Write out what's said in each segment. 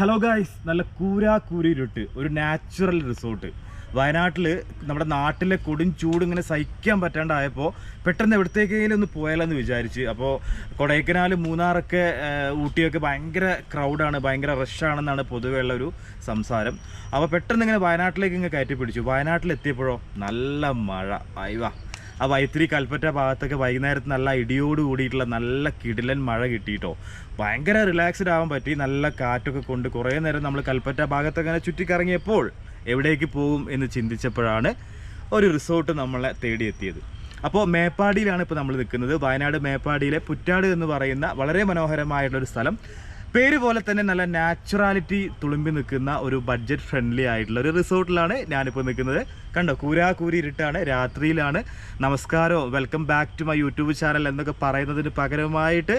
Hello guys നല്ല കൂരാ കൂരിരുട്ട് ഒരു natural resort വയനാട്ടിൽ നമ്മുടെ നാട്ടിലെ കൊടും ചൂട് ഇങ്ങനെ സഹിക്കാൻ പറ്റാണ്ടായപ്പോൾ പെട്ടെന്ന് എവിടത്തേക്കെങ്കിലും ഒന്ന് പോയാലെന്ന് വിചാരിച്ച്. അപ്പോൾ കൊടൈക്കനാൽ മൂന്നാറൊക്കെ ഊട്ടിയൊക്കെ ഭയങ്കര ക്രൗഡാണ് ഭയങ്കര റഷാണെന്നാണ് പൊതുവെയുള്ള ഒരു സംസാരം. അപ്പോൾ പെട്ടെന്ന് ഇങ്ങനെ വയനാട്ടിലേക്ക് ഇങ്ങനെ കയറ്റി പിടിച്ചു. വയനാട്ടിൽ എത്തിയപ്പോഴോ നല്ല മഴ. അയവാ ആ വൈത്തിരി കൽപ്പറ്റ ഭാഗത്തൊക്കെ വൈകുന്നേരത്ത് നല്ല ഇടിയോട് കൂടിയിട്ടുള്ള നല്ല കിടിലൻ മഴ കിട്ടിയിട്ടോ. ഭയങ്കര റിലാക്സ്ഡ് ആവാൻ പറ്റി. നല്ല കാറ്റൊക്കെ കൊണ്ട് കുറേ നേരം നമ്മൾ കൽപ്പറ്റ ഭാഗത്തൊക്കെ അങ്ങനെ ചുറ്റിക്കറങ്ങിയപ്പോൾ എവിടേക്ക് പോകും എന്ന് ചിന്തിച്ചപ്പോഴാണ് ഒരു റിസോർട്ട് നമ്മളെ തേടിയെത്തിയത്. അപ്പോൾ മേപ്പാടിയിലാണ് ഇപ്പോൾ നമ്മൾ നിൽക്കുന്നത്. വയനാട് മേപ്പാടിയിലെ പുറ്റാട് എന്ന് പറയുന്ന വളരെ മനോഹരമായിട്ടുള്ളൊരു സ്ഥലം. പേര് പോലെ തന്നെ നല്ല നാച്ചുറാലിറ്റി തുളുമ്പി നിൽക്കുന്ന ഒരു ബഡ്ജറ്റ് ഫ്രണ്ട്ലി ആയിട്ടുള്ള ഒരു റിസോർട്ടിലാണ് ഞാനിപ്പോൾ നിൽക്കുന്നത്. കണ്ടോ കൂരാ കൂരി ഇരുട്ടാണ് രാത്രിയിലാണ്. നമസ്കാരം welcome back to my YouTube channel എന്നൊക്കെ പറയുന്നതിന് പകരമായിട്ട്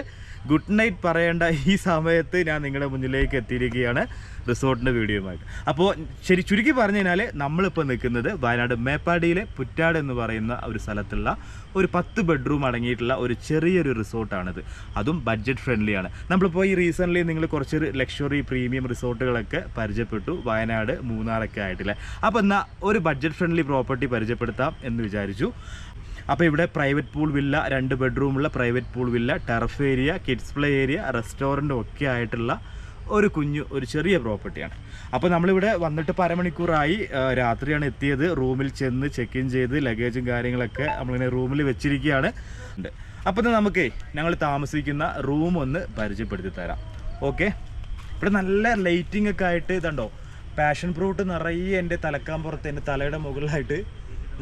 ഗുഡ് നൈറ്റ് പറയേണ്ട ഈ സമയത്ത് ഞാൻ നിങ്ങളുടെ മുന്നിലേക്ക് എത്തിയിരിക്കുകയാണ് റിസോർട്ടിന്റെ വീഡിയോയുമായിട്ട്. അപ്പോൾ ശരി ചുരുക്കി പറഞ്ഞു കഴിഞ്ഞാൽ നമ്മളിപ്പോൾ നിൽക്കുന്നത് വയനാട് മേപ്പാടിയിലെ പുറ്റാട് എന്ന് പറയുന്ന ഒരു സ്ഥലത്തുള്ള ഒരു പത്ത് ബെഡ്റൂം അടങ്ങിയിട്ടുള്ള ഒരു ചെറിയൊരു റിസോർട്ടാണിത്. അതും ബഡ്ജറ്റ് ഫ്രണ്ട്ലിയാണ് നമ്മളിപ്പോൾ ഈ റീസെന്റ്ലി നിങ്ങൾ കുറച്ച് ലക്ഷറി പ്രീമിയം റിസോർട്ടുകളൊക്കെ പരിചയപ്പെട്ടു വയനാട് മൂന്നാറൊക്കെ ആയിട്ടില്ലേ? അപ്പോൾ എന്നാൽ ഒരു ബഡ്ജറ്റ് ഫ്രണ്ട്ലി പ്രോപ്പർട്ടി പരിചയപ്പെടുത്താം എന്ന് വിചാരിച്ചു. അപ്പോൾ ഇവിടെ പ്രൈവറ്റ് പൂൾ വില്ല രണ്ട് ബെഡ്റൂമുള്ള private pool villa turf area kids play area റെസ്റ്റോറന്റും ഒക്കെ ആയിട്ടുള്ള ഒരു കുഞ്ഞു ഒരു ചെറിയ പ്രോപ്പർട്ടിയാണ് അപ്പോൾ നമ്മളിവിടെ വന്നിട്ട് അരമണിക്കൂറായി രാത്രിയാണ് എത്തിയത്. റൂമിൽ ചെന്ന് ചെക്ക് ഇൻ ചെയ്ത് ലഗേജും കാര്യങ്ങളൊക്കെ നമ്മളിങ്ങനെ റൂമിൽ വെച്ചിരിക്കുകയാണ്. ഉണ്ട്. അപ്പോൾ നമുക്കേ ഞങ്ങൾ താമസിക്കുന്ന റൂം ഒന്ന് പരിചയപ്പെടുത്തി തരാം. ഓക്കെ? ഇവിടെ നല്ല ലൈറ്റിംഗ് ഒക്കെ ആയിട്ട് ഇതുണ്ടോ? പാഷൻ ഫ്രൂട്ട് നിറയെ എന്റെ തലക്കാൻ പുറത്ത് എന്റെ തലയുടെ മുകളിലായിട്ട്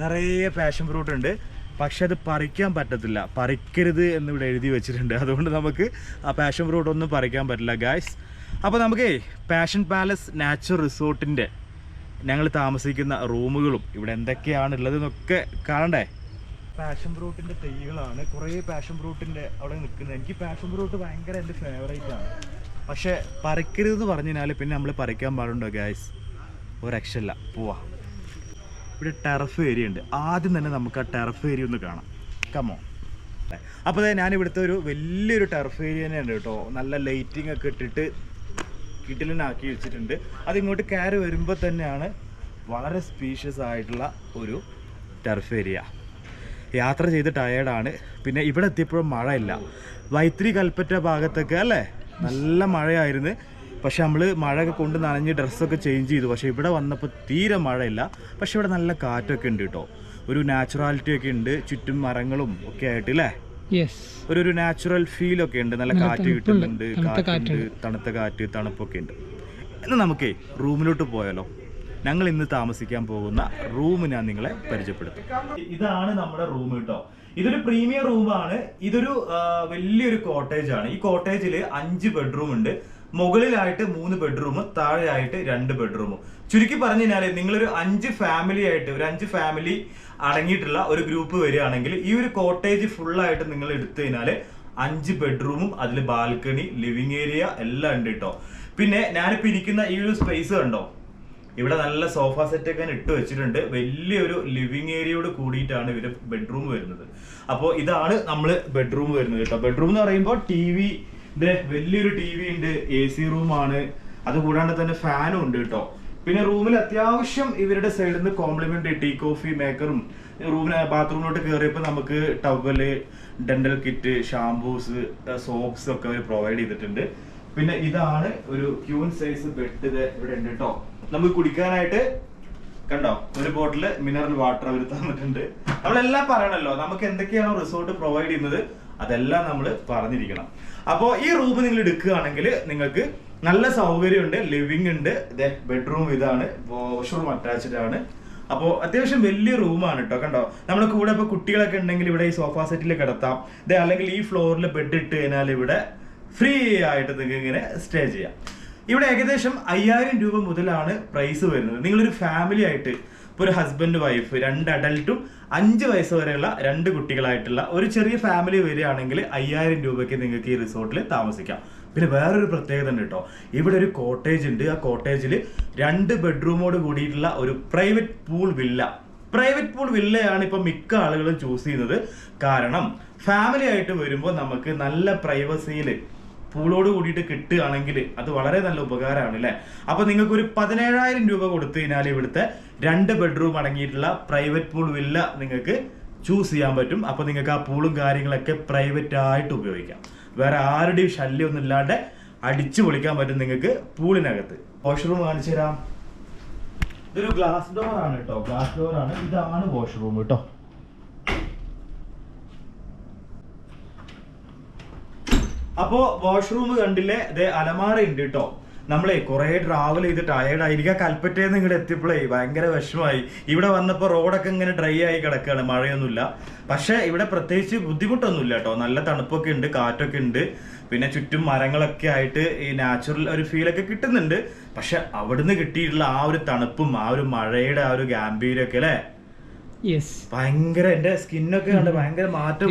നിറയെ പാഷൻ ഫ്രൂട്ട് ഉണ്ട്. പക്ഷെ അത് പറിക്കാൻ പറ്റത്തില്ല. പറിക്കരുത് എന്ന് ഇവിടെ എഴുതി വെച്ചിട്ടുണ്ട്. അതുകൊണ്ട് നമുക്ക് ആ പാഷൻ ഫ്രൂട്ട് ഒന്നും പറിക്കാൻ പറ്റില്ല ഗായ്സ് അപ്പോൾ നമുക്ക് പാഷൻ പാലസ് നാച്ചുറൽ റിസോർട്ടിന്റെ ഞങ്ങൾ താമസിക്കുന്ന റൂമുകളും ഇവിടെ എന്തൊക്കെയാണ് ഉള്ളതെന്നൊക്കെ കാണണ്ടേ? പാഷൻ ഫ്രൂട്ടിന്റെ തൈകളാണ്. കുറേ പാഷൻ ഫ്രൂട്ടിന്റെ അവിടെ നിൽക്കുന്നത്. എനിക്ക് പാഷൻ ഫ്രൂട്ട് ഭയങ്കര എന്റെ ഫേവറേറ്റ് ആണ്. പക്ഷേ പറിക്കരുതെന്ന് പറഞ്ഞു കഴിഞ്ഞാൽ പിന്നെ നമ്മൾ പറിക്കാൻ പാടുണ്ടോ ഗായ്സ് ഒരു രക്ഷയില്ല പോവാ. ഇവിടെ ടെറഫ് ഏരിയ ഉണ്ട്. ആദ്യം തന്നെ നമുക്ക് ആ ടെറഫ് ഏരിയ ഒന്ന് കാണാം. കമോ അപ്പോൾ ഞാൻ ഇവിടുത്തെ ഒരു വലിയൊരു ടെറഫ് ഏരിയ തന്നെയുണ്ട് കേട്ടോ. നല്ല ലൈറ്റിംഗ് ഒക്കെ ഇട്ടിട്ട് കിടിലനാക്കി വെച്ചിട്ടുണ്ട്. അതിങ്ങോട്ട് കയറി വരുമ്പോൾ തന്നെയാണ് വളരെ സ്പീഷ്യസ് ആയിട്ടുള്ള ഒരു ടെറഫ് ഏരിയ യാത്ര ചെയ്ത് ടയേർഡാണ് പിന്നെ ഇവിടെ എത്തിയപ്പോഴും മഴയില്ല. വൈത്തിരി കൽപ്പറ്റ ഭാഗത്തൊക്കെ അല്ലേ? നല്ല മഴയായിരുന്നു. പക്ഷെ നമ്മൾ മഴയൊക്കെ കൊണ്ട് നനഞ്ഞ് ഡ്രസ്സൊക്കെ ചേഞ്ച് ചെയ്തു. പക്ഷേ ഇവിടെ വന്നപ്പോൾ തീരെ മഴയില്ല. പക്ഷെ ഇവിടെ നല്ല കാറ്റൊക്കെ ഉണ്ട് കേട്ടോ. ഒരു നാച്ചുറാലിറ്റി ഒക്കെ ഉണ്ട്. ചുറ്റും മരങ്ങളും ഒക്കെ ആയിട്ട് അല്ലേ ഒരു ഒരു നാച്ചുറൽ ഫീൽ ഒക്കെ ഉണ്ട്. നല്ല കാറ്റ്. കിട്ടുന്നുണ്ട്. തണുത്ത കാറ്റുണ്ട്. തണുത്ത കാറ്റ് തണുപ്പൊക്കെ ഉണ്ട്. എന്നാൽ നമുക്കേ റൂമിലോട്ട് പോയാലോ? ഞങ്ങൾ ഇന്ന് താമസിക്കാൻ പോകുന്ന റൂം ഞാൻ നിങ്ങളെ പരിചയപ്പെടുത്തും. ഇതാണ് നമ്മുടെ റൂം കേട്ടോ. ഇതൊരു പ്രീമിയം റൂമാണ്. ഇതൊരു വലിയൊരു കോട്ടേജ് ആണ്. ഈ കോട്ടേജിൽ അഞ്ച് ബെഡ്റൂം ഉണ്ട്. മുകളിലായിട്ട് മൂന്ന് ബെഡ്റൂമും താഴെയായിട്ട് രണ്ട് ബെഡ്റൂമും ചുരുക്കി പറഞ്ഞു കഴിഞ്ഞാൽ നിങ്ങളൊരു അഞ്ച് ഫാമിലി ആയിട്ട് ഒരു അഞ്ച് ഫാമിലി അടങ്ങിയിട്ടുള്ള ഒരു ഗ്രൂപ്പ് വരികയാണെങ്കിൽ ഈ ഒരു കോട്ടേജ് ഫുള്ളായിട്ട് നിങ്ങൾ എടുത്തു കഴിഞ്ഞാൽ അഞ്ച് ബെഡ്റൂമും അതിൽ ബാൽക്കണി ലിവിങ് ഏരിയ എല്ലാം ഉണ്ട് കേട്ടോ പിന്നെ ഞാനിപ്പോ ഇരിക്കുന്ന ഈ ഒരു സ്പേസ് കണ്ടോ? ഇവിടെ നല്ല സോഫ സെറ്റ് ഒക്കെ ഇട്ട് വെച്ചിട്ടുണ്ട്. വലിയൊരു ലിവിങ് ഏരിയയോട് കൂടിയിട്ടാണ് ഇവർ ബെഡ്റൂം വരുന്നത്. അപ്പോൾ ഇതാണ് നമ്മൾ ബെഡ്റൂം വരുന്നത് കേട്ടോ ബെഡ്റൂം എന്ന് പറയുമ്പോൾ ടി വി വലിയൊരു ടി വി ഉണ്ട് എ സി റൂമാണ് അത് കൂടാണ്ട് തന്നെ ഫാനും ഉണ്ട് കേട്ടോ. പിന്നെ റൂമിൽ അത്യാവശ്യം ഇവരുടെ സൈഡിൽ നിന്ന് കോംപ്ലിമെന്റ് ടീ കോഫി മേക്കറും റൂമിന് ബാത്റൂമിലോട്ട് കയറിയപ്പോൾ നമുക്ക് towel dental kit shampoos soaps ഒക്കെ അവർ പ്രൊവൈഡ് ചെയ്തിട്ടുണ്ട്. പിന്നെ ഇതാണ് ഒരു ക്യൂൻ സൈസ് ബെഡ് ഇവിടെ ഉണ്ട് കേട്ടോ. നമുക്ക് കുടിക്കാനായിട്ട് കണ്ടോ? ഒരു ബോട്ടിൽ മിനറൽ വാട്ടർ അവർ തന്നിട്ടുണ്ട്. നമ്മളെല്ലാം പറയണല്ലോ നമുക്ക് എന്തൊക്കെയാണോ റിസോർട്ട് പ്രൊവൈഡ് ചെയ്യുന്നത്? അതെല്ലാം നമ്മൾ പറഞ്ഞിരിക്കണം. അപ്പോൾ ഈ റൂം നിങ്ങൾ എടുക്കുകയാണെങ്കിൽ നിങ്ങൾക്ക് നല്ല സൗകര്യമുണ്ട് ലിവിംഗ് ഉണ്ട്. ബെഡ്റൂം ഇതാണ്. വാഷ്റൂം അറ്റാച്ച്ഡ് ആണ്. അപ്പോൾ അത്യാവശ്യം വലിയ റൂമാണ് കേട്ടോ കണ്ടോ? നമ്മൾ കൂടെ ഇപ്പോൾ കുട്ടികളൊക്കെ ഉണ്ടെങ്കിൽ ഇവിടെ ഈ സോഫ സെറ്റിൽ കിടത്താം. ദേ അല്ലെങ്കിൽ ഈ ഫ്ലോറിൽ ബെഡ് ഇട്ട് കഴിഞ്ഞാൽ ഇവിടെ ഫ്രീ ആയിട്ട് നിങ്ങൾക്ക് ഇങ്ങനെ സ്റ്റേ ചെയ്യാം. ഇവിടെ ഏകദേശം അയ്യായിരം രൂപ മുതലാണ് പ്രൈസ് വരുന്നത്. നിങ്ങളൊരു ഫാമിലി ആയിട്ട് ഇപ്പോൾ ഒരു ഹസ്ബൻഡ് വൈഫ് രണ്ട് അഡൽട്ടും അഞ്ച് വയസ്സ് വരെയുള്ള രണ്ട് കുട്ടികളായിട്ടുള്ള ഒരു ചെറിയ ഫാമിലി വരികയാണെങ്കിൽ അയ്യായിരം രൂപയ്ക്ക് നിങ്ങൾക്ക് ഈ റിസോർട്ടിൽ താമസിക്കാം. പിന്നെ വേറൊരു പ്രത്യേകത ഉണ്ട് കേട്ടോ. ഇവിടെ ഒരു കോട്ടേജ് ഉണ്ട്. ആ കോട്ടേജിൽ രണ്ട് ബെഡ്റൂമോട് കൂടിയിട്ടുള്ള ഒരു private pool villa private pool വില്ലയാണ് ഇപ്പം മിക്ക ആളുകളും ചൂസ് ചെയ്യുന്നത്. കാരണം ഫാമിലി ആയിട്ട് വരുമ്പോൾ നമുക്ക് നല്ല പ്രൈവസിയിൽ പൂളോട് കൂടിയിട്ട് കിട്ടുകയാണെങ്കിൽ അത് വളരെ നല്ല ഉപകാരമാണ് അല്ലേ? അപ്പൊ നിങ്ങൾക്ക് ഒരു പതിനേഴായിരം രൂപ കൊടുത്തു കഴിഞ്ഞാൽ ഇവിടുത്തെ രണ്ട് ബെഡ്റൂം അടങ്ങിയിട്ടുള്ള പ്രൈവറ്റ് പൂൾ വില്ല നിങ്ങൾക്ക് ചൂസ് ചെയ്യാൻ പറ്റും. അപ്പൊ നിങ്ങൾക്ക് ആ പൂളും കാര്യങ്ങളൊക്കെ പ്രൈവറ്റ് ആയിട്ട് ഉപയോഗിക്കാം. വേറെ ആരുടെയും ശല്യമൊന്നും ഇല്ലാണ്ട് അടിച്ചു പൊളിക്കാൻ പറ്റും നിങ്ങൾക്ക് പൂളിനകത്ത്. വാഷ്റൂം കാണിച്ചു തരാം ഇതൊരു ഗ്ലാസ് ഡോർ ആണ് കേട്ടോ ഗ്ലാസ് ഡോർ ആണ്. ഇതാണ് വാഷ്റൂം കേട്ടോ അപ്പോ വാഷ്റൂം കണ്ടില്ലേ? ഇതേ അലമാറ ഉണ്ട് കേട്ടോ നമ്മളെ കുറെ ട്രാവൽ ചെയ്ത് ടയേർഡ് ആയിരിക്കാം. കൽപ്പറ്റയിൽ ഇങ്ങോട്ട് എത്തിയപ്പോഴേ ഭയങ്കര വിഷമമായി ഇവിടെ വന്നപ്പോൾ റോഡൊക്കെ ഇങ്ങനെ ഡ്രൈ ആയി കിടക്കുകയാണ് മഴയൊന്നുമില്ല. പക്ഷെ ഇവിടെ പ്രത്യേകിച്ച് ബുദ്ധിമുട്ടൊന്നുമില്ല കേട്ടോ നല്ല തണുപ്പൊക്കെ ഉണ്ട് കാറ്റൊക്കെ ഉണ്ട് പിന്നെ ചുറ്റും മരങ്ങളൊക്കെ ആയിട്ട് ഈ നാച്ചുറൽ ഒരു ഫീലൊക്കെ കിട്ടുന്നുണ്ട്. പക്ഷെ അവിടുന്ന് കിട്ടിയിട്ടുള്ള ആ ഒരു തണുപ്പും ആ ഒരു മഴയുടെ ആ ഒരു ഗാംഭീര്യമൊക്കെ അല്ലേ? ഭയങ്കര എന്റെ സ്കിന്നൊക്കെ കണ്ട് ഭയങ്കര മാറ്റം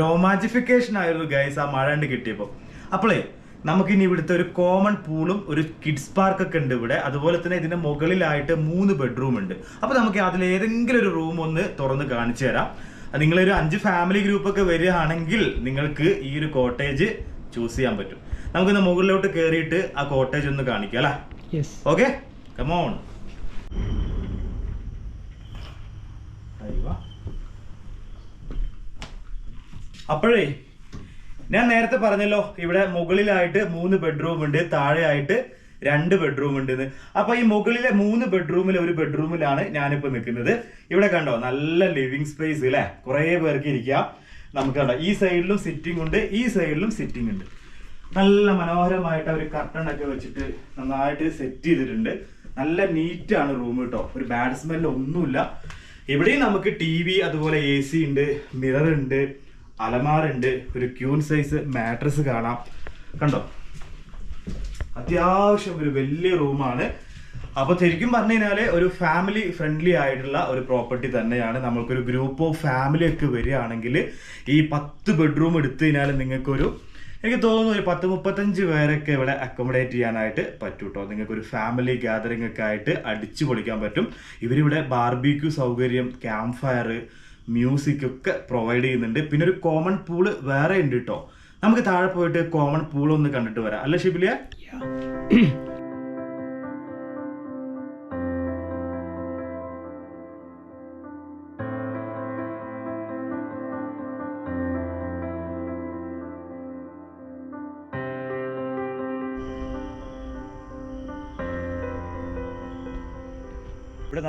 രോമാഞ്ചിഫിക്കേഷൻ ആയിരുന്നു ഗൈസ് ആ മഴ കണ്ട് കിട്ടിയപ്പോ. അപ്പോളേ നമുക്കിനി ഇവിടുത്തെ ഒരു കോമൺ പൂളും ഒരു കിഡ്സ് പാർക്ക് ഒക്കെ ഉണ്ട് ഇവിടെ. അതുപോലെ തന്നെ ഇതിന്റെ മുകളിലായിട്ട് മൂന്ന് ബെഡ്റൂം ഉണ്ട്. അപ്പൊ നമുക്ക് അതിൽ ഏതെങ്കിലും ഒരു റൂം ഒന്ന് തുറന്ന് കാണിച്ചു തരാം. നിങ്ങളൊരു അഞ്ച് ഫാമിലി ഗ്രൂപ്പ് ഒക്കെ വരികയാണെങ്കിൽ നിങ്ങൾക്ക് ഈ ഒരു കോട്ടേജ് ചൂസ് ചെയ്യാൻ പറ്റും. നമുക്കിന്ന് മുകളിലോട്ട് കയറിയിട്ട് ആ കോട്ടേജ് ഒന്ന് കാണിക്കാം അല്ലേ? ഓക്കെ കമോൺ അപ്പോഴേ ഞാൻ നേരത്തെ പറഞ്ഞല്ലോ ഇവിടെ മുകളിലായിട്ട് മൂന്ന് ബെഡ്റൂം ഉണ്ട് താഴെയായിട്ട് രണ്ട് ബെഡ്റൂം ഉണ്ട്. അപ്പൊ ഈ മുകളിലെ മൂന്ന് ബെഡ്റൂമിലെ ഒരു ബെഡ്റൂമിലാണ് ഞാനിപ്പോ നിൽക്കുന്നത്. ഇവിടെ കണ്ടോ നല്ല ലിവിങ് സ്പേസ് അല്ലെ കുറെ പേർക്ക് ഇരിക്കാം. നമുക്ക് കണ്ടോ ഈ സൈഡിലും സിറ്റിംഗ് ഉണ്ട് ഈ സൈഡിലും സിറ്റിംഗ് ഉണ്ട്. നല്ല മനോഹരമായിട്ട് ഒരു കർട്ടൺ ഒക്കെ വെച്ചിട്ട് നന്നായിട്ട് സെറ്റ് ചെയ്തിട്ടുണ്ട്. നല്ല നീറ്റാണ് റൂം കേട്ടോ ഒരു ബാഡ് സ്മെല്ല് ഒന്നുമില്ല. ഇവിടെയും നമുക്ക് ടി വി അതുപോലെ എ സി ഉണ്ട് മിറർ ഉണ്ട് അലമാറുണ്ട് ഒരു ക്യൂൺ സൈസ് മാട്രസ് കാണാം. കണ്ടോ? അത്യാവശ്യം ഒരു വലിയ റൂമാണ് അപ്പൊ ശരിക്കും പറഞ്ഞു കഴിഞ്ഞാൽ ഒരു ഫാമിലി ഫ്രണ്ട്ലി ആയിട്ടുള്ള ഒരു പ്രോപ്പർട്ടി തന്നെയാണ്. നമ്മൾക്കൊരു ഗ്രൂപ്പ് ഓഫ് ഫാമിലി ഒക്കെ വരികയാണെങ്കിൽ ഈ പത്ത് ബെഡ്റൂം എടുത്തു കഴിഞ്ഞാൽ നിങ്ങൾക്കൊരു എനിക്ക് തോന്നുന്നു ഒരു പത്ത് മുപ്പത്തഞ്ച് പേരൊക്കെ ഇവിടെ അക്കോമഡേറ്റ് ചെയ്യാനായിട്ട് പറ്റും കേട്ടോ നിങ്ങൾക്ക് ഒരു ഫാമിലി ഗാദറിംഗ് ഒക്കെ ആയിട്ട് അടിച്ചു പൊളിക്കാൻ പറ്റും. ഇവരിവിടെ ബാർബിക്യൂ സൗകര്യം ക്യാമ്പ് ഫയർ മ്യൂസിക് ഒക്കെ പ്രൊവൈഡ് ചെയ്യുന്നുണ്ട്. പിന്നെ ഒരു കോമൺ പൂൾ വേറെ ഉണ്ട് കേട്ടോ നമുക്ക് താഴെ പോയിട്ട് കോമൺ പൂൾ ഒന്ന് കണ്ടിട്ട് വരാം. അല്ല ഷിബിലിയ?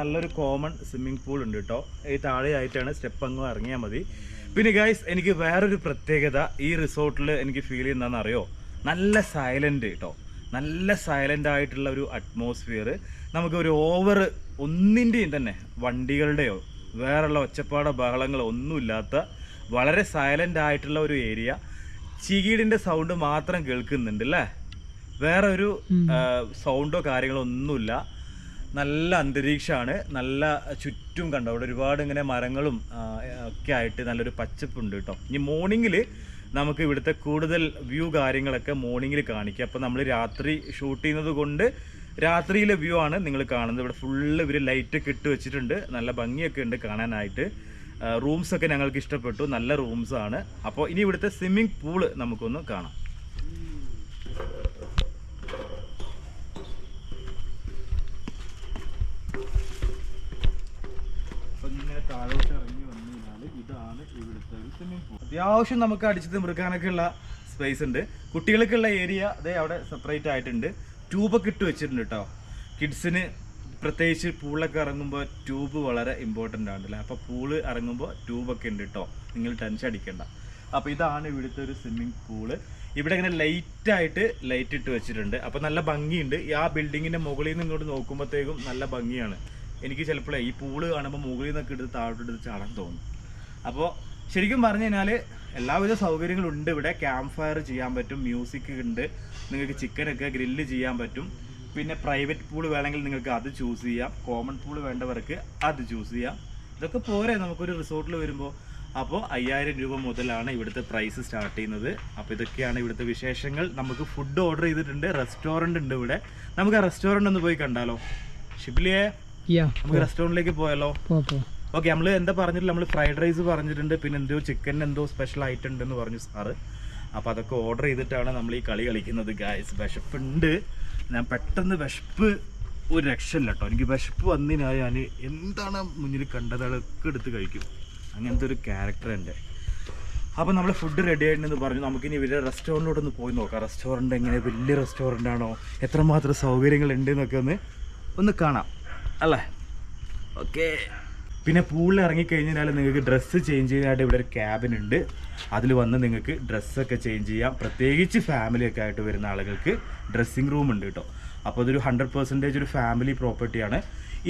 നല്ലൊരു കോമൺ സ്വിമ്മിംഗ് പൂൾ ഉണ്ട് കേട്ടോ ഈ താഴെയായിട്ടാണ് സ്റ്റെപ്പ് അങ്ങ് ഇറങ്ങിയാൽ മതി. പിന്നെ ഗൈസ് എനിക്ക് വേറൊരു പ്രത്യേകത ഈ റിസോർട്ടിൽ എനിക്ക് ഫീൽ ചെയ്യുന്നതെന്ന് അറിയോ നല്ല സൈലന്റ് കേട്ടോ നല്ല സൈലന്റ് ആയിട്ടുള്ള ഒരു അറ്റ്മോസ്ഫിയർ നമുക്ക് ഒരു ഓവർ ഒന്നിന്റെയും തന്നെ വണ്ടികളുടെയോ വേറെയുള്ള ഒച്ചപ്പാടോ ബഹളങ്ങളോ ഒന്നുമില്ലാത്ത വളരെ സൈലന്റ് ആയിട്ടുള്ള ഒരു ഏരിയ ചീകീടിന്റെ സൗണ്ട് മാത്രം കേൾക്കുന്നുണ്ട് അല്ലേ വേറെ ഒരു സൗണ്ടോ കാര്യങ്ങളോ ഒന്നുമില്ല. നല്ല അന്തരീക്ഷമാണ്. നല്ല ചുറ്റും കണ്ടോ? അവിടെ ഒരുപാട് ഇങ്ങനെ മരങ്ങളും ഒക്കെ ആയിട്ട് നല്ലൊരു പച്ചപ്പുണ്ട് കേട്ടോ ഇനി മോർണിംഗിൽ നമുക്ക് ഇവിടുത്തെ കൂടുതൽ വ്യൂ കാര്യങ്ങളൊക്കെ മോർണിംഗിൽ കാണിക്കാം. അപ്പോൾ നമ്മൾ രാത്രി ഷൂട്ട് ചെയ്യുന്നത് കൊണ്ട് രാത്രിയിലെ വ്യൂ ആണ് നിങ്ങൾ കാണുന്നത്. ഇവിടെ ഫുള്ള് ഇവർ ലൈറ്റൊക്കെ ഇട്ട് വെച്ചിട്ടുണ്ട്. നല്ല ഭംഗിയൊക്കെ ഉണ്ട് കാണാനായിട്ട്. റൂംസൊക്കെ ഞങ്ങൾക്ക് ഇഷ്ടപ്പെട്ടു. നല്ല റൂംസാണ് അപ്പോൾ ഇനി ഇവിടുത്തെ സ്വിമ്മിംഗ് പൂൾ നമുക്കൊന്ന് കാണാം അപ്പൊ ഇങ്ങനെ താഴോട്ട് ഇറങ്ങി വന്നു കഴിഞ്ഞാൽ ഇതാണ് ഇവിടുത്തെ ഒരു സ്വിമ്മിംഗ് പൂൾ അത്യാവശ്യം നമുക്ക് അടിച്ചത് മൃഗാനൊക്കെ ഉള്ള സ്പേസ് ഉണ്ട്. കുട്ടികൾക്കുള്ള ഏരിയ അതേ അവിടെ സെപ്പറേറ്റ് ആയിട്ടുണ്ട്. ട്യൂബൊക്കെ ഇട്ട് വെച്ചിട്ടുണ്ട് കേട്ടോ കിഡ്സിന് പ്രത്യേകിച്ച് പൂളൊക്കെ ഇറങ്ങുമ്പോൾ ട്യൂബ് വളരെ ഇമ്പോർട്ടന്റ് ആണല്ലേ അപ്പോൾ പൂൾ ഇറങ്ങുമ്പോൾ ട്യൂബൊക്കെ ഉണ്ട് കേട്ടോ നിങ്ങൾ ടെൻഷൻ അടിക്കേണ്ട. അപ്പോൾ ഇതാണ് ഇവിടുത്തെ ഒരു സ്വിമ്മിംഗ് പൂൾ ഇവിടെ ഇങ്ങനെ ലൈറ്റായിട്ട് ലൈറ്റ് ഇട്ട് വെച്ചിട്ടുണ്ട്. അപ്പോൾ നല്ല ഭംഗിയുണ്ട്. ആ ബിൽഡിങ്ങിന്റെ മുകളിൽ നിന്ന് ഇങ്ങോട്ട് നോക്കുമ്പോഴത്തേക്കും നല്ല ഭംഗിയാണ്. എനിക്ക് ചിലപ്പോഴേ ഈ പൂൾ കാണുമ്പോൾ മുകളിൽ നിന്നൊക്കെ എടുത്ത് താഴോട്ട് എടുത്ത് ചാടാൻ തോന്നും. അപ്പോൾ ശരിക്കും പറഞ്ഞു കഴിഞ്ഞാൽ എല്ലാവിധ സൗകര്യങ്ങളും ഉണ്ട് ഇവിടെ. ക്യാമ്പ് ഫയർ ചെയ്യാൻ പറ്റും മ്യൂസിക് ഉണ്ട്. നിങ്ങൾക്ക് ചിക്കനൊക്കെ ഗ്രില്ല് ചെയ്യാൻ പറ്റും. പിന്നെ പ്രൈവറ്റ് പൂൾ വേണമെങ്കിൽ നിങ്ങൾക്ക് അത് ചൂസ് ചെയ്യാം. കോമൺ പൂൾ വേണ്ടവർക്ക് അത് ചൂസ് ചെയ്യാം. ഇതൊക്കെ പോരെ നമുക്കൊരു റിസോർട്ടിൽ വരുമ്പോൾ അപ്പോൾ അയ്യായിരം രൂപ മുതലാണ് ഇവിടുത്തെ പ്രൈസ് സ്റ്റാർട്ട് ചെയ്യുന്നത്. അപ്പോൾ ഇതൊക്കെയാണ് ഇവിടുത്തെ വിശേഷങ്ങൾ. നമുക്ക് ഫുഡ് ഓർഡർ ചെയ്തിട്ടുണ്ട്. റെസ്റ്റോറന്റ് ഉണ്ട് ഇവിടെ. നമുക്ക് ആ റെസ്റ്റോറന്റ് ഒന്ന് പോയി കണ്ടാലോ. ഷിബിലിയെ യാ നമുക്ക് റെസ്റ്റോറന്റിലേക്ക് പോയാലോ? ഓക്കെ നമ്മൾ എന്താ പറഞ്ഞിട്ടില്ല നമ്മൾ ഫ്രൈഡ് റൈസ് പറഞ്ഞിട്ടുണ്ട്. പിന്നെ എന്തോ ചിക്കൻ എന്തോ സ്പെഷ്യൽ ആയിട്ട് ഉണ്ടെന്ന് പറഞ്ഞു സാറ് അപ്പൊ അതൊക്കെ ഓർഡർ ചെയ്തിട്ടാണ് നമ്മൾ ഈ കളി കളിക്കുന്നത് ഗായ്സ് വിശപ്പുണ്ട്. ഞാൻ പെട്ടെന്ന് വിശപ്പ് ഒരു രക്ഷയില്ല കേട്ടോ എനിക്ക് വിശപ്പ് വന്നിനായി ഞാൻ എന്താണ് മുന്നിൽ കണ്ടത്? അതൊക്കെ എടുത്ത് കഴിക്കും. അങ്ങനത്തെ ഒരു ക്യാരക്ടർ എന്റെ അപ്പോൾ നമ്മൾ ഫുഡ് റെഡി ആയിട്ടുണ്ടെന്ന് പറഞ്ഞു. നമുക്കിനി വലിയ റെസ്റ്റോറന്റിലോട്ട് ഒന്ന് പോയി നോക്കാം. റെസ്റ്റോറന്റ് എങ്ങനെ? വലിയ റെസ്റ്റോറന്റ് ആണോ? എത്രമാത്രം സൗകര്യങ്ങൾ ഉണ്ട് എന്നൊക്കെ ഒന്ന് ഒന്ന് കാണാം. അല്ലേ? ഓക്കെ. പിന്നെ പൂളിൽ ഇറങ്ങിക്കഴിഞ്ഞാൽ നിങ്ങൾക്ക് ഡ്രസ്സ് ചേഞ്ച് ചെയ്യാനായിട്ട് ഇവിടെ ഒരു ക്യാബിൻ ഉണ്ട്. അതിൽ വന്ന് നിങ്ങൾക്ക് ഡ്രസ്സൊക്കെ ചേഞ്ച് ചെയ്യാം. പ്രത്യേകിച്ച് ഫാമിലിയൊക്കെ ആയിട്ട് വരുന്ന ആളുകൾക്ക് ഡ്രസ്സിങ് റൂം ഉണ്ട് കേട്ടോ. അപ്പോൾ അതൊരു ഹൺഡ്രഡ് പെർസെന്റേജ് ഒരു ഫാമിലി പ്രോപ്പർട്ടിയാണ്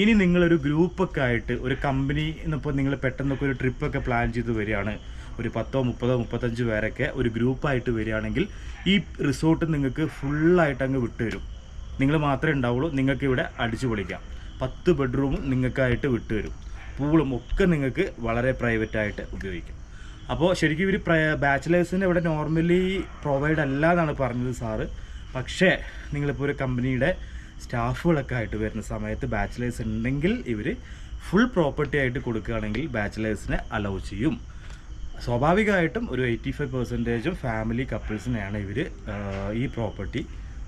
ഇനി നിങ്ങളൊരു ഗ്രൂപ്പൊക്കെ ആയിട്ട് ഒരു കമ്പനി എന്നിപ്പോൾ നിങ്ങൾ പെട്ടെന്നൊക്കെ ഒരു ട്രിപ്പൊക്കെ പ്ലാൻ ചെയ്ത് വരികയാണ്. ഒരു പത്തോ മുപ്പതോ മുപ്പത്തഞ്ച് പേരൊക്കെ ഒരു ഗ്രൂപ്പായിട്ട് വരികയാണെങ്കിൽ ഈ റിസോർട്ട് നിങ്ങൾക്ക് ഫുള്ളായിട്ട് അങ്ങ് വിട്ടുതരും. നിങ്ങൾ മാത്രമേ ഉണ്ടാവുള്ളൂ. നിങ്ങൾക്ക് ഇവിടെ അടിച്ചു പൊളിക്കാം. പത്ത് ബെഡ്റൂമും നിങ്ങൾക്കായിട്ട് വിട്ടുവരും പൂളും ഒക്കെ നിങ്ങൾക്ക് വളരെ പ്രൈവറ്റ് ആയിട്ട് ഉപയോഗിക്കാം. അപ്പോൾ ശരിക്കും ഇവർ ബാച്ചിലേഴ്സിന് ഇവിടെ നോർമലി പ്രൊവൈഡ് അല്ല എന്നാണ് പറഞ്ഞത് സാറ്. പക്ഷേ നിങ്ങളിപ്പോൾ ഒരു കമ്പനിയുടെ സ്റ്റാഫുകളൊക്കെ ആയിട്ട് വരുന്ന സമയത്ത് ബാച്ചിലേഴ്സ് ഉണ്ടെങ്കിൽ ഇവർ ഫുൾ പ്രോപ്പർട്ടി ആയിട്ട് കൊടുക്കുകയാണെങ്കിൽ ബാച്ചിലേഴ്സിനെ അലൗ ചെയ്യും. സ്വാഭാവികമായിട്ടും ഒരു എയ്റ്റി ഫൈവ് പെർസെന്റേജും ഫാമിലി കപ്പിൾസിനെയാണ് ഇവർ ഈ പ്രോപ്പർട്ടി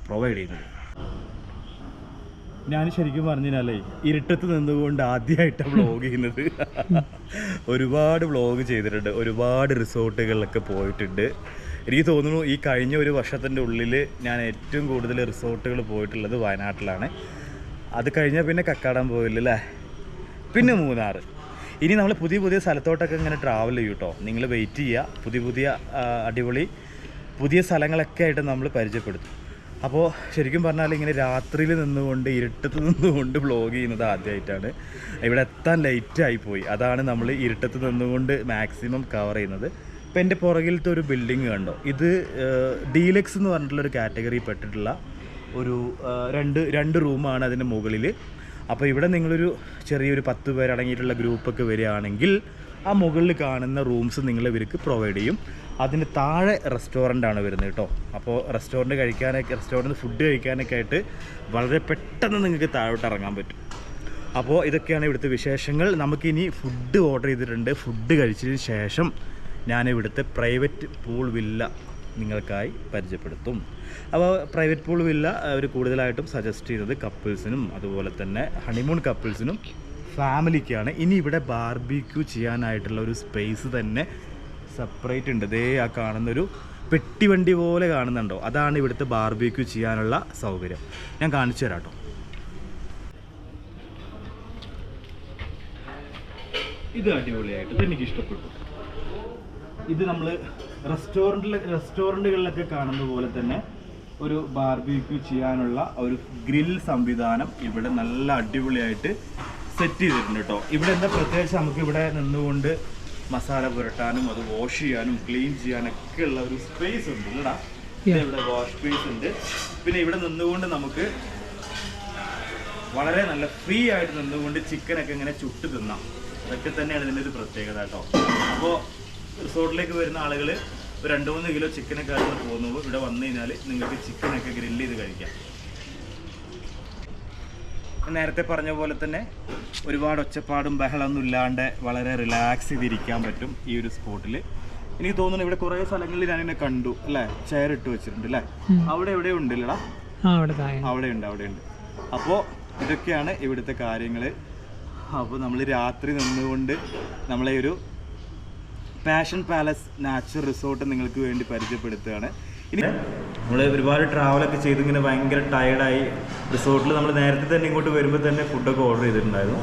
പ്രൊവൈഡ് ചെയ്യുന്നത്. ഞാൻ ശരിക്കും പറഞ്ഞാലേ ഇരുട്ടത്ത് നിന്നുകൊണ്ട് ആദ്യമായിട്ടാണ് വ്ളോഗ് ചെയ്യുന്നത്. ഒരുപാട് വ്ളോഗ് ചെയ്തിട്ടുണ്ട്. ഒരുപാട് റിസോർട്ടുകളിലൊക്കെ പോയിട്ടുണ്ട്. എനിക്ക് തോന്നുന്നു ഈ കഴിഞ്ഞ ഒരു വർഷത്തിന്റെ ഉള്ളിൽ ഞാൻ ഏറ്റവും കൂടുതൽ റിസോർട്ടുകൾ പോയിട്ടുള്ളത് വയനാട്ടിലാണ്. അത് കഴിഞ്ഞാൽ പിന്നെ കക്കാടം പോയില്ല അല്ലേ പിന്നെ മൂന്നാർ ഇനി നമ്മൾ പുതിയ പുതിയ സ്ഥലത്തോട്ടൊക്കെ ഇങ്ങനെ ട്രാവൽ ചെയ്യും കേട്ടോ നിങ്ങൾ വെയിറ്റ് ചെയ്യുക പുതിയ പുതിയ അടിപൊളി പുതിയ സ്ഥലങ്ങളൊക്കെ ആയിട്ട് നമ്മൾ പരിചയപ്പെടുത്തും. അപ്പോൾ ശരിക്കും പറഞ്ഞാൽ ഇങ്ങനെ രാത്രിയിൽ നിന്നുകൊണ്ട് ഇരുട്ടത്ത് നിന്നുകൊണ്ട് വ്ളോഗ് ചെയ്യുന്നത് ആദ്യമായിട്ടാണ് ഇവിടെ എത്താൻ ലൈറ്റായി പോയി. അതാണ് നമ്മൾ ഇരുട്ടത്ത് നിന്നുകൊണ്ട് മാക്സിമം കവർ ചെയ്യുന്നത്. ഇപ്പം എന്റെ പുറകിലത്തെ ഒരു ബിൽഡിങ് കണ്ടോ? ഇത് ഡീലക്സ് എന്ന് പറഞ്ഞിട്ടുള്ളൊരു കാറ്റഗറി പെട്ടിട്ടുള്ള ഒരു രണ്ട് രണ്ട് റൂമാണ് അതിന്റെ മുകളിൽ അപ്പോൾ ഇവിടെ നിങ്ങളൊരു ചെറിയൊരു പത്ത് പേരടങ്ങിയിട്ടുള്ള ഗ്രൂപ്പൊക്കെ വരികയാണെങ്കിൽ ആ മുകളിൽ കാണുന്ന റൂംസ് നിങ്ങൾ ഇവർക്ക് പ്രൊവൈഡ് ചെയ്യും. അതിന് താഴെ റെസ്റ്റോറന്റ് ആണ് വരുന്നത് കേട്ടോ. അപ്പോൾ റെസ്റ്റോറന്റ് കഴിക്കാനൊക്കെ റെസ്റ്റോറന്റ് ഫുഡ് കഴിക്കാനൊക്കെ ആയിട്ട് വളരെ പെട്ടെന്ന് നിങ്ങൾക്ക് താഴോട്ട് ഇറങ്ങാൻ പറ്റും. അപ്പോൾ ഇതൊക്കെയാണ് ഇവിടുത്തെ വിശേഷങ്ങൾ. നമുക്കിനി ഫുഡ് ഓർഡർ ചെയ്തിട്ടുണ്ട്. ഫുഡ് കഴിച്ചതിന് ശേഷം ഞാൻ ഇവിടുത്തെ പ്രൈവറ്റ് പൂൾ വില്ല നിങ്ങൾക്കായി പരിചയപ്പെടുത്തും. അപ്പോൾ പ്രൈവറ്റ് പൂൾ വില്ല അവർ കൂടുതലായിട്ടും സജസ്റ്റ് ചെയ്തത് കപ്പിൾസിനും അതുപോലെ തന്നെ ഹണിമൂൺ കപ്പിൾസിനും ഫാമിലിക്കാണ്. ഇനി ഇവിടെ ബാർബിക്യൂ ചെയ്യാനായിട്ടുള്ള ഒരു സ്പേസ് തന്നെ സെപ്പറേറ്റ് ഉണ്ട്. ദേ ആ കാണുന്നൊരു പെട്ടിവണ്ടി പോലെ കാണുന്നുണ്ടോ? അതാണ് ഇവിടുത്തെ ബാർബിക്യൂ ചെയ്യാനുള്ള സൗകര്യം. ഞാൻ കാണിച്ചു തരാം കേട്ടോ ഇത് അടിപൊളിയായിട്ട് എനിക്ക് ഇഷ്ടപ്പെട്ടു. ഇത് നമ്മൾ റെസ്റ്റോറന്റിൽ റെസ്റ്റോറന്റുകളിലൊക്കെ കാണുന്ന പോലെ തന്നെ ഒരു ബാർബിക്യൂ ചെയ്യാനുള്ള ഒരു ഗ്രിൽ സംവിധാനം ഇവിടെ നല്ല അടിപൊളിയായിട്ട് സെറ്റ് ചെയ്തിട്ടുണ്ട് കേട്ടോ ഇവിടെ എന്താ പ്രത്യേകിച്ച് നമുക്ക് ഇവിടെ നിന്നുകൊണ്ട് മസാല പുരട്ടാനും അത് വാഷ് ചെയ്യാനും ക്ലീൻ ചെയ്യാനും ഒക്കെ ഉള്ള ഒരു സ്പേസ് ഉണ്ട്. ഇല്ലടാ. പിന്നെ ഇവിടെ വാഷ് സ്പേസ് ഉണ്ട്. പിന്നെ ഇവിടെ നിന്നുകൊണ്ട് നമുക്ക് വളരെ നല്ല ഫ്രീ ആയിട്ട് നിന്നുകൊണ്ട് ചിക്കനൊക്കെ ഇങ്ങനെ ചുട്ട് തിന്നാം. അതൊക്കെ തന്നെയാണ് ഇതിന്റെ ഒരു പ്രത്യേകത കേട്ടോ അപ്പോൾ റിസോർട്ടിലേക്ക് വരുന്ന ആളുകൾ ഒരു രണ്ട് മൂന്ന് കിലോ ചിക്കനൊക്കെ ആയിട്ട് പോകുന്നു. ഇവിടെ വന്നു കഴിഞ്ഞാൽ നിങ്ങൾക്ക് ചിക്കനൊക്കെ ഗ്രില്ല് ചെയ്ത് കഴിക്കാം. നേരത്തെ പറഞ്ഞ പോലെ തന്നെ ഒരുപാട് ഒച്ചപ്പാടും ബഹളമൊന്നും ഇല്ലാണ്ട് വളരെ റിലാക്സ് ചെയ്തിരിക്കാൻ പറ്റും ഈ ഒരു സ്പോട്ടിൽ എനിക്ക് തോന്നുന്നു ഇവിടെ കുറേ സ്ഥലങ്ങളിൽ ഞാൻ എന്നെ കണ്ടു അല്ലേ? ചെയർ ഇട്ട് വെച്ചിട്ടുണ്ട് അല്ലേ? അവിടെ എവിടെ ഉണ്ടല്ലടാ? അവിടെ ഉണ്ട് അവിടെ ഉണ്ട്. അപ്പോൾ ഇതൊക്കെയാണ് ഇവിടുത്തെ കാര്യങ്ങൾ അപ്പോൾ നമ്മൾ രാത്രി നിന്നുകൊണ്ട് നമ്മളെ ഒരു പാഷൻ പാലസ് നാച്ചുറൽ റിസോർട്ട് നിങ്ങൾക്ക് വേണ്ടി പരിചയപ്പെടുത്തുകയാണ്. ഇനി നമ്മൾ ഒരുപാട് ട്രാവലൊക്കെ ചെയ്ത് ഇങ്ങനെ ഭയങ്കര ടയർഡായി റിസോർട്ടിൽ നമ്മൾ നേരത്തെ തന്നെ ഇങ്ങോട്ട് വരുമ്പോൾ തന്നെ ഫുഡൊക്കെ ഓർഡർ ചെയ്തിട്ടുണ്ടായിരുന്നു.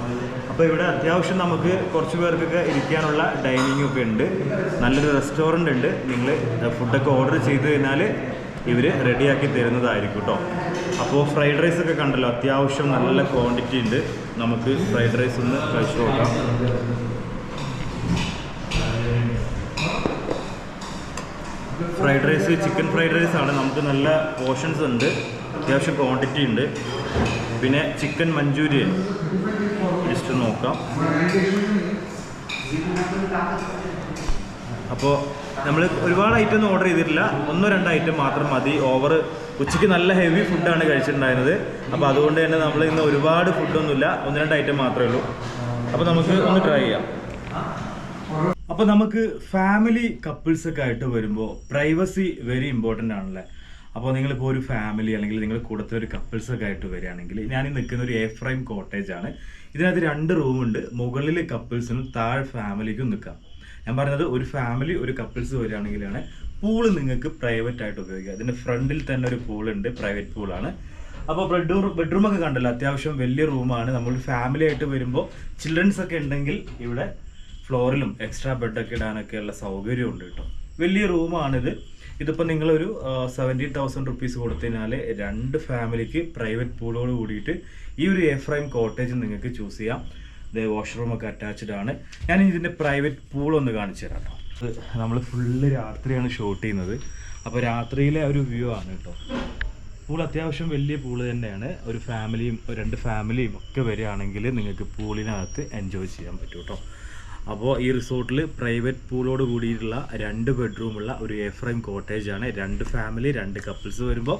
അപ്പോൾ ഇവിടെ അത്യാവശ്യം നമുക്ക് കുറച്ച് പേർക്കൊക്കെ ഇരിക്കാനുള്ള ഡൈനിങ് ഒക്കെ ഉണ്ട്. നല്ലൊരു റെസ്റ്റോറന്റ് ഉണ്ട്. നിങ്ങൾ ഫുഡൊക്കെ ഓർഡർ ചെയ്ത് കഴിഞ്ഞാൽ ഇവർ റെഡിയാക്കി തരുന്നതായിരിക്കും കേട്ടോ അപ്പോൾ ഫ്രൈഡ് റൈസ് ഒക്കെ കണ്ടല്ലോ അത്യാവശ്യം നല്ല ക്വാണ്ടിറ്റി ഉണ്ട്. നമുക്ക് ഫ്രൈഡ് റൈസ് ഒന്ന് കഴിച്ചു നോക്കാം. Fried rice chicken fried rice ആണ്. നമുക്ക് നല്ല പോർഷൻസ് ഉണ്ട്. അത്യാവശ്യം ക്വാണ്ടിറ്റി ഉണ്ട്. പിന്നെ ചിക്കൻ മഞ്ചൂരിയൻ. ജസ്റ്റ് നോക്കാം. അപ്പോൾ നമ്മൾ ഒരുപാട് ഐറ്റം ഒന്നും ഓർഡർ ചെയ്തിട്ടില്ല. ഒന്നോ രണ്ടോ ഐറ്റം മാത്രം മതി. ഓവർ ഉച്ചയ്ക്ക് നല്ല ഹെവി ഫുഡാണ് കഴിച്ചിട്ടുണ്ടായിരുന്നത്. അപ്പോൾ അതുകൊണ്ട് തന്നെ നമ്മൾ ഇന്ന് ഒരുപാട് ഫുഡൊന്നുമില്ല ഒന്ന് രണ്ട് ഐറ്റം മാത്രമേ ഉള്ളൂ. അപ്പോൾ നമുക്ക് ഒന്ന് ട്രൈ ചെയ്യാം. അപ്പൊ നമുക്ക് ഫാമിലി കപ്പിൾസ് ഒക്കെ ആയിട്ട് വരുമ്പോൾ പ്രൈവസി വെരി ഇമ്പോർട്ടന്റ് ആണല്ലേ? അപ്പോൾ നിങ്ങളിപ്പോൾ ഒരു ഫാമിലി അല്ലെങ്കിൽ നിങ്ങൾ കൂടത്തെ ഒരു കപ്പിൾസ് ഒക്കെ ആയിട്ട് വരികയാണെങ്കിൽ ഞാൻ നിൽക്കുന്ന ഒരു എ ഫ്രൈം കോട്ടേജ് ആണ്. ഇതിനകത്ത് രണ്ട് റൂമുണ്ട് മുകളിൽ കപ്പിൾസിനും താഴെ ഫാമിലിക്കും നിൽക്കാം. ഞാൻ പറഞ്ഞത് ഒരു ഫാമിലി ഒരു കപ്പിൾസ് വരികയാണെങ്കിലാണ് പൂൾ നിങ്ങൾക്ക് പ്രൈവറ്റ് ആയിട്ട് ഉപയോഗിക്കുക അതിന്റെ ഫ്രണ്ടിൽ തന്നെ ഒരു പൂൾ ഉണ്ട് പ്രൈവറ്റ് പൂളാണ് അപ്പോൾ ബെഡ്റൂം ബെഡ്റൂം ഒക്കെ കണ്ടല്ലോ അത്യാവശ്യം വലിയ റൂമാണ് നമ്മൾ ഫാമിലി ആയിട്ട് വരുമ്പോൾ ചിൽഡ്രൻസ് ഒക്കെ ഉണ്ടെങ്കിൽ ഇവിടെ ഫ്ലോറിലും എക്സ്ട്രാ ബെഡൊക്കെ ഇടാനൊക്കെ ഉള്ള സൗകര്യം ഉണ്ട് കേട്ടോ. വലിയ റൂമാണിത് ഇതിപ്പോൾ നിങ്ങളൊരു സെവന്റീൻ തൗസൻഡ് റുപ്പീസ് കൊടുത്തതിനാൽ രണ്ട് ഫാമിലിക്ക് പ്രൈവറ്റ് പൂളോട് കൂടിയിട്ട് ഈ ഒരു എ ഫ്രൈം കോട്ടേജ് നിങ്ങൾക്ക് ചൂസ് ചെയ്യാം. ഇത് വാഷ്റൂമൊക്കെ അറ്റാച്ച്ഡ് ആണ്. ഞാൻ ഇതിന്റെ പ്രൈവറ്റ് പൂൾ ഒന്ന് കാണിച്ചു തരാം കേട്ടോ. നമ്മൾ ഫുള്ള് രാത്രിയാണ് ഷൂട്ട് ചെയ്യുന്നത്. അപ്പോൾ രാത്രിയിലെ ഒരു വ്യൂ ആണ് കേട്ടോ. പൂൾ അത്യാവശ്യം വലിയ പൂൾ തന്നെയാണ്. ഒരു ഫാമിലിയും രണ്ട് ഫാമിലിയും ഒക്കെ വരികയാണെങ്കിൽ നിങ്ങൾക്ക് പൂളിനകത്ത് എൻജോയ് ചെയ്യാൻ പറ്റും കേട്ടോ. അപ്പോൾ ഈ റിസോർട്ടിൽ പ്രൈവറ്റ് പൂളോട് കൂടിയിട്ടുള്ള രണ്ട് ബെഡ്റൂമുള്ള ഒരു എ ഫ്രെയിം കോട്ടേജ് ആണ്. രണ്ട് ഫാമിലി രണ്ട് കപ്പിൾസ് വരുമ്പോൾ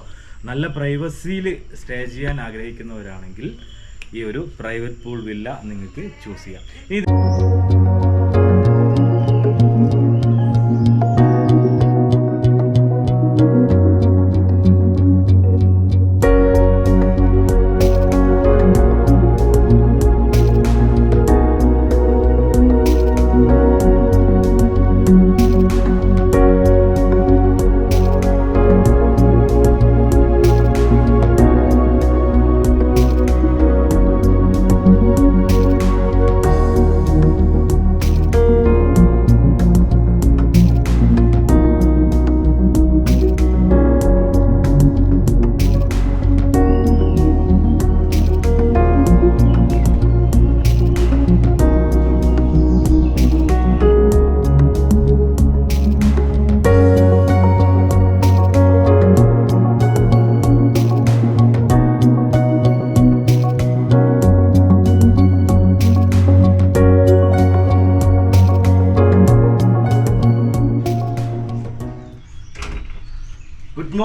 നല്ല പ്രൈവസിയിൽ സ്റ്റേ ചെയ്യാൻ ആഗ്രഹിക്കുന്നവരാണെങ്കിൽ ഈ ഒരു പ്രൈവറ്റ് പൂൾ വില്ല നിങ്ങൾക്ക് ചൂസ് ചെയ്യാം. ഇനി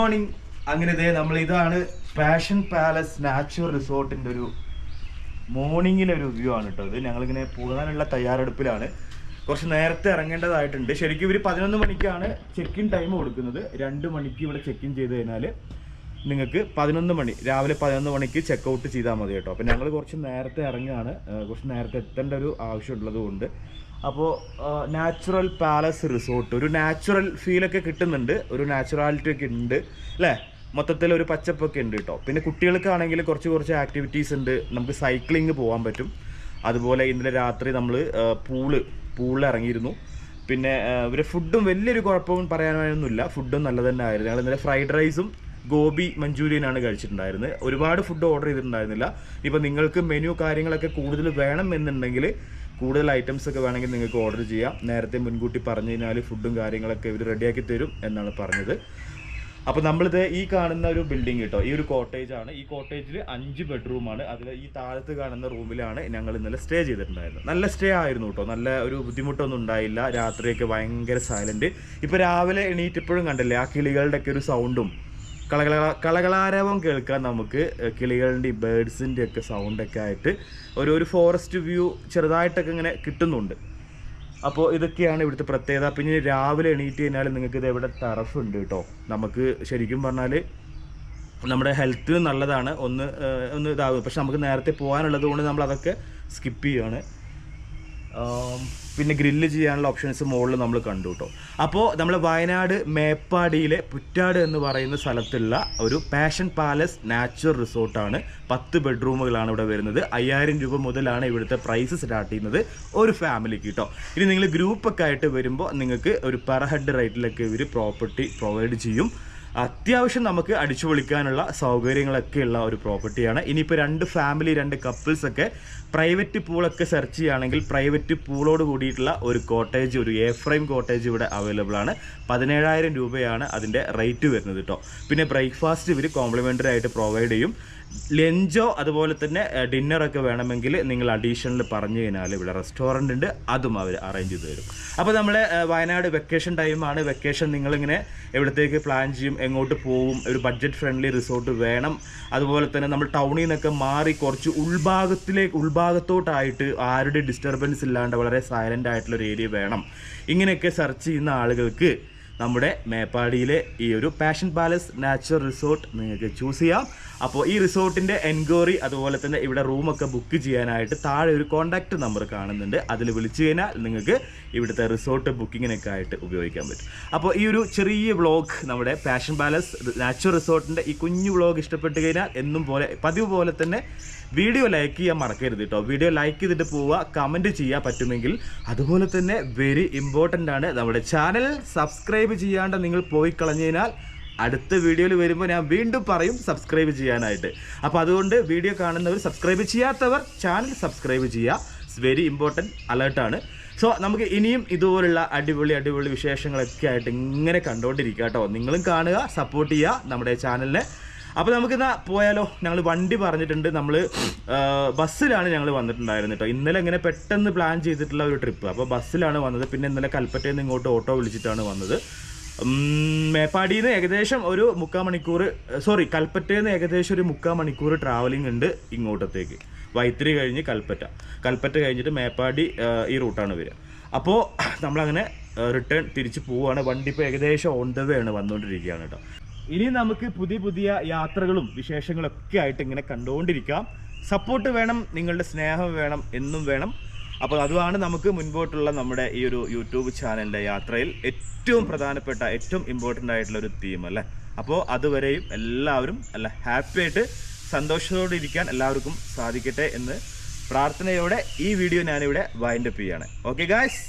മോർണിംഗ് അങ്ങനെ ഇതേ നമ്മൾ ഇതാണ് പാഷൻ പാലസ് നാച്ചുറൽ റിസോർട്ടിന്റെ ഒരു മോർണിംഗിലെ ഒരു വ്യൂ ആണ് കേട്ടോ ഇത്. ഞങ്ങളിങ്ങനെ പോകാനുള്ള തയ്യാറെടുപ്പിലാണ്. കുറച്ച് നേരത്തെ ഇറങ്ങേണ്ടതായിട്ടുണ്ട്. ശരിക്കും ഇവർ പതിനൊന്ന് മണിക്കാണ് ചെക്ക് ഇൻ ടൈം കൊടുക്കുന്നത്. രണ്ട് മണിക്ക് ഇവിടെ ചെക്ക് ഇൻ ചെയ്ത് കഴിഞ്ഞാൽ നിങ്ങൾക്ക് പതിനൊന്ന് മണി രാവിലെ പതിനൊന്ന് മണിക്ക് ചെക്ക് ഔട്ട് ചെയ്താൽ മതി കേട്ടോ. അപ്പോൾ ഞങ്ങൾ കുറച്ച് നേരത്തെ ഇറങ്ങുകയാണ്. കുറച്ച് നേരത്തെ എത്തേണ്ട ഒരു ആവശ്യമുള്ളത് കൊണ്ട്. അപ്പോൾ നാച്ചുറൽ പാലസ് റിസോർട്ട് ഒരു നാച്ചുറൽ ഫീലൊക്കെ കിട്ടുന്നുണ്ട്. ഒരു നാച്ചുറാലിറ്റി ഒക്കെ ഉണ്ട് അല്ലേ? മൊത്തത്തിൽ ഒരു പച്ചപ്പൊക്കെ ഉണ്ട് കേട്ടോ. പിന്നെ കുട്ടികൾക്കാണെങ്കിൽ കുറച്ച് കുറച്ച് ആക്ടിവിറ്റീസ് ഉണ്ട്. നമുക്ക് സൈക്ലിംഗ് പോകാൻ പറ്റും. അതുപോലെ ഇന്നലെ രാത്രി നമ്മൾ പൂൾ പൂളിൽ ഇറങ്ങിയിരുന്നു. പിന്നെ ഇവരെ ഫുഡും വലിയൊരു കുഴപ്പവും പറയാനൊന്നുമില്ല. ഫുഡും നല്ല തന്നെ ആയിരുന്നു. ഞങ്ങൾ ഇന്നലെ ഫ്രൈഡ് റൈസും ഗോബി മഞ്ചൂരിയനാണ് കഴിച്ചിട്ടുണ്ടായിരുന്നത്. ഒരുപാട് ഫുഡ് ഓർഡർ ചെയ്തിട്ടുണ്ടായിരുന്നില്ല. ഇപ്പം നിങ്ങൾക്ക് മെനു കാര്യങ്ങളൊക്കെ കൂടുതൽ വേണം എന്നുണ്ടെങ്കിൽ കൂടുതൽ ഐറ്റംസ് ഒക്കെ വേണമെങ്കിൽ നിങ്ങൾക്ക് ഓർഡർ ചെയ്യാം. നേരത്തെ മുൻകൂട്ടി പറഞ്ഞു കഴിഞ്ഞാൽ ഫുഡും കാര്യങ്ങളൊക്കെ ഇവർ റെഡിയാക്കി തരും എന്നാണ് പറഞ്ഞത്. അപ്പോൾ നമ്മളിത് ഈ കാണുന്ന ഒരു ബിൽഡിംഗ് കേട്ടോ ഈ ഒരു കോട്ടേജ് ആണ്. ഈ കോട്ടേജിൽ അഞ്ച് ബെഡ്റൂമാണ് അതിൽ ഈ താഴത്ത് കാണുന്ന റൂമിലാണ് ഞങ്ങൾ ഇന്നലെ സ്റ്റേ ചെയ്തിട്ടുണ്ടായിരുന്നത്. നല്ല സ്റ്റേ ആയിരുന്നു കേട്ടോ. നല്ല ഒരു ബുദ്ധിമുട്ടൊന്നും ഉണ്ടായില്ല. രാത്രിയൊക്കെ ഭയങ്കര സൈലന്റ് ഇപ്പോൾ രാവിലെ എണീറ്റപ്പോഴും കണ്ടില്ലേ ആ കിളികളുടെ ഒക്കെ ഒരു സൗണ്ടും കളകള കളകളാരവം കേൾക്കാൻ നമുക്ക് കിളികളുടെ ബേഡ്സിന്റെ ഒക്കെ സൗണ്ടൊക്കെ ആയിട്ട് ഒരു ഒരു ഫോറസ്റ്റ് വ്യൂ ചെറുതായിട്ടൊക്കെ ഇങ്ങനെ കിട്ടുന്നുണ്ട്. അപ്പോൾ ഇതൊക്കെയാണ് ഇവിടുത്തെ പ്രത്യേകത. പിന്നെ രാവിലെ എണീറ്റ് കഴിഞ്ഞാൽ നിങ്ങൾക്ക് ഇത് ഇവിടെ ടറഫ് ഉണ്ട് കേട്ടോ നമുക്ക് ശരിക്കും പറഞ്ഞാൽ നമ്മുടെ ഹെൽത്തിന് നല്ലതാണ്. ഒന്ന് ഒന്ന് ഇതാകും. പക്ഷെ നമുക്ക് നേരത്തെ പോകാനുള്ളത് കൊണ്ട് നമ്മൾ അതൊക്കെ സ്കിപ്പ് ചെയ്യുകയാണ് പിന്നെ ഗ്രില്ല് ചെയ്യാനുള്ള ഓപ്ഷൻസ് മുകളിൽ നമ്മൾ കണ്ടു കേട്ടോ അപ്പോൾ നമ്മൾ വയനാട് മേപ്പാടിയിലെ പുറ്റാട് എന്ന് പറയുന്ന സ്ഥലത്തുള്ള ഒരു പാഷൻ പാലസ് നാച്ചുറൽ റിസോർട്ടാണ്. പത്ത് ബെഡ്റൂമുകളാണ് ഇവിടെ വരുന്നത്. അയ്യായിരം രൂപ മുതലാണ് ഇവിടുത്തെ പ്രൈസ് സ്റ്റാർട്ട് ചെയ്യുന്നത് ഒരു ഫാമിലിക്ക് കേട്ടോ ഇനി നിങ്ങൾ ഗ്രൂപ്പൊക്കെ ആയിട്ട് വരുമ്പോൾ നിങ്ങൾക്ക് ഒരു പെർ ഹെഡ് റേറ്റിലൊക്കെ ഇവർ പ്രോപ്പർട്ടി പ്രൊവൈഡ് ചെയ്യും. അത്യാവശ്യം നമുക്ക് അടിച്ചു പൊളിക്കാനുള്ള സൗകര്യങ്ങളൊക്കെ ഉള്ള ഒരു പ്രോപ്പർട്ടിയാണ്. ഇനിയിപ്പോൾ രണ്ട് ഫാമിലി രണ്ട് കപ്പിൾസ് ഒക്കെ പ്രൈവറ്റ് പൂളൊക്കെ സെർച്ച് ചെയ്യുകയാണെങ്കിൽ പ്രൈവറ്റ് പൂളോട് കൂടിയിട്ടുള്ള ഒരു കോട്ടേജ് ഒരു എ ഫ്രെയിം കോട്ടേജ് ഇവിടെ അവൈലബിൾ ആണ്. പതിനേഴായിരം രൂപയാണ് അതിന്റെ റേറ്റ് വരുന്നത് കേട്ടോ പിന്നെ ബ്രേക്ക്ഫാസ്റ്റ് ഇവർ കോംപ്ലിമെന്ററി ആയിട്ട് പ്രൊവൈഡ് ചെയ്യും. ലഞ്ചോ അതുപോലെ തന്നെ ഡിന്നറൊക്കെ വേണമെങ്കിൽ നിങ്ങൾ അഡീഷണൽ പറഞ്ഞു കഴിഞ്ഞാൽ ഇവിടെ റെസ്റ്റോറന്റ് ഉണ്ട്. അതും അവർ അറേഞ്ച് ചെയ്ത് തരും. അപ്പോൾ നമ്മൾ വയനാട് വെക്കേഷൻ ടൈമാണ് വെക്കേഷൻ നിങ്ങളിങ്ങനെ എവിടത്തേക്ക് പ്ലാൻ ചെയ്യും എങ്ങോട്ട് പോവും ഒരു ബഡ്ജറ്റ് ഫ്രണ്ട്ലി റിസോർട്ട് വേണം. അതുപോലെ തന്നെ നമ്മൾ ടൗണിൽ നിന്നൊക്കെ മാറി കുറച്ച് ഉൾഭാഗത്തിലേക്ക് ഉൾഭാഗത്തോട്ടായിട്ട് ആരുടെ ഡിസ്റ്റർബൻസ് ഇല്ലാണ്ട് വളരെ സൈലന്റ് ആയിട്ടുള്ള ഒരു ഏരിയ വേണം. ഇങ്ങനെയൊക്കെ സെർച്ച് ചെയ്യുന്ന ആളുകൾക്ക് നമ്മുടെ മേപ്പാടിയിലെ ഈ ഒരു പാഷൻ പാലസ് നാച്ചുറൽ റിസോർട്ട് നിങ്ങൾക്ക് ചൂസ് ചെയ്യാം. അപ്പോൾ ഈ റിസോർട്ടിന്റെ എൻക്വയറി അതുപോലെ തന്നെ ഇവിടെ റൂമൊക്കെ ബുക്ക് ചെയ്യാനായിട്ട് താഴെ ഒരു കോൺടാക്റ്റ് നമ്പർ കാണുന്നുണ്ട്. അതിൽ വിളിച്ചു കഴിഞ്ഞാൽ നിങ്ങൾക്ക് ഇവിടുത്തെ റിസോർട്ട് ബുക്കിങ്ങിനൊക്കെ ആയിട്ട് ഉപയോഗിക്കാൻ പറ്റും. അപ്പോൾ ഈ ഒരു ചെറിയ വ്ളോഗ് നമ്മുടെ പാഷൻ പാലസ് നാച്ചുറൽ റിസോർട്ടിന്റെ ഈ കുഞ്ഞു വ്ളോഗ് ഇഷ്ടപ്പെട്ട് കഴിഞ്ഞാൽ എന്നും പോലെ പതിവ് പോലെ തന്നെ വീഡിയോ ലൈക്ക് ചെയ്യാൻ മറക്കരുത് കേട്ടോ വീഡിയോ ലൈക്ക് ചെയ്തിട്ട് പോവുക കമന്റ് ചെയ്യാൻ പറ്റുമെങ്കിൽ അതുപോലെ തന്നെ വെരി ഇമ്പോർട്ടന്റ് ആണ്. നമ്മുടെ ചാനൽ സബ്സ്ക്രൈബ് ചെയ്യാണ്ട് നിങ്ങൾ പോയി കളഞ്ഞു കഴിഞ്ഞാൽ അടുത്ത വീഡിയോയിൽ വരുമ്പോൾ ഞാൻ വീണ്ടും പറയും സബ്സ്ക്രൈബ് ചെയ്യാനായിട്ട്. അപ്പോൾ അതുകൊണ്ട് വീഡിയോ കാണുന്നവർ സബ്സ്ക്രൈബ് ചെയ്യാത്തവർ ചാനൽ സബ്സ്ക്രൈബ് ചെയ്യുക. വെരി ഇമ്പോർട്ടന്റ് അലേർട്ടാണ് സോ നമുക്ക് ഇനിയും ഇതുപോലുള്ള അടിപൊളി അടിപൊളി വിശേഷങ്ങളൊക്കെ ആയിട്ട് ഇങ്ങനെ കണ്ടുകൊണ്ടിരിക്കുക കേട്ടോ. നിങ്ങളും കാണുക സപ്പോർട്ട് ചെയ്യുക നമ്മുടെ ചാനലിനെ അപ്പോൾ നമുക്കിന്നാ പോയാലോ? ഞങ്ങൾ വണ്ടി പറഞ്ഞിട്ടുണ്ട്. നമ്മൾ ബസ്സിലാണ് ഞങ്ങൾ വന്നിട്ടുണ്ടായിരുന്നത് കേട്ടോ. ഇന്നലെ ഇങ്ങനെ പെട്ടെന്ന് പ്ലാൻ ചെയ്തിട്ടുള്ള ഒരു ട്രിപ്പ് അപ്പോൾ ബസ്സിലാണ് വന്നത്. പിന്നെ ഇന്നലെ കൽപ്പറ്റയിൽ നിന്ന് ഇങ്ങോട്ട് ഓട്ടോ വിളിച്ചിട്ടാണ് വന്നത്. മേപ്പാടിയിൽ നിന്ന് ഏകദേശം ഒരു മുക്കാൽ മണിക്കൂർ സോറി കൽപ്പറ്റയിൽ നിന്ന് ഏകദേശം ഒരു മുക്കാൽ മണിക്കൂർ ട്രാവലിംഗ് ഉണ്ട് ഇങ്ങോട്ടത്തേക്ക്. വൈത്തിരി കഴിഞ്ഞ് കൽപ്പറ്റ. കൽപ്പറ്റ കഴിഞ്ഞിട്ട് മേപ്പാടി ഈ റൂട്ടാണ് വരിക. അപ്പോൾ നമ്മളങ്ങനെ റിട്ടേൺ തിരിച്ച് പോവുകയാണ് വണ്ടി ഇപ്പോൾ ഏകദേശം ഓൺ ദ വേ ആണ് വന്നുകൊണ്ടിരിക്കുകയാണ് കേട്ടോ. ഇനി നമുക്ക് പുതിയ പുതിയ യാത്രകളും വിശേഷങ്ങളൊക്കെ ആയിട്ട് ഇങ്ങനെ കണ്ടുകൊണ്ടിരിക്കാം സപ്പോർട്ട് വേണം നിങ്ങളുടെ സ്നേഹം വേണം എന്നും വേണം. അപ്പോൾ അതുമാണ് നമുക്ക് മുൻപോട്ടുള്ള നമ്മുടെ ഈ ഒരു യൂട്യൂബ് ചാനലിന്റെ യാത്രയിൽ ഏറ്റവും പ്രധാനപ്പെട്ട ഏറ്റവും ഇമ്പോർട്ടന്റ് ആയിട്ടുള്ള ഒരു തീം അല്ലേ? അപ്പോൾ അതുവരെയും എല്ലാവരും അല്ല ഹാപ്പി ആയിട്ട് സന്തോഷത്തോടെ ഇരിക്കാൻ എല്ലാവർക്കും സാധിക്കട്ടെ എന്ന് പ്രാർത്ഥനയോടെ ഈ വീഡിയോ ഞാനിവിടെ വൈൻഡപ്പ് ചെയ്യാണ് ഓക്കെ ഗായ്സ്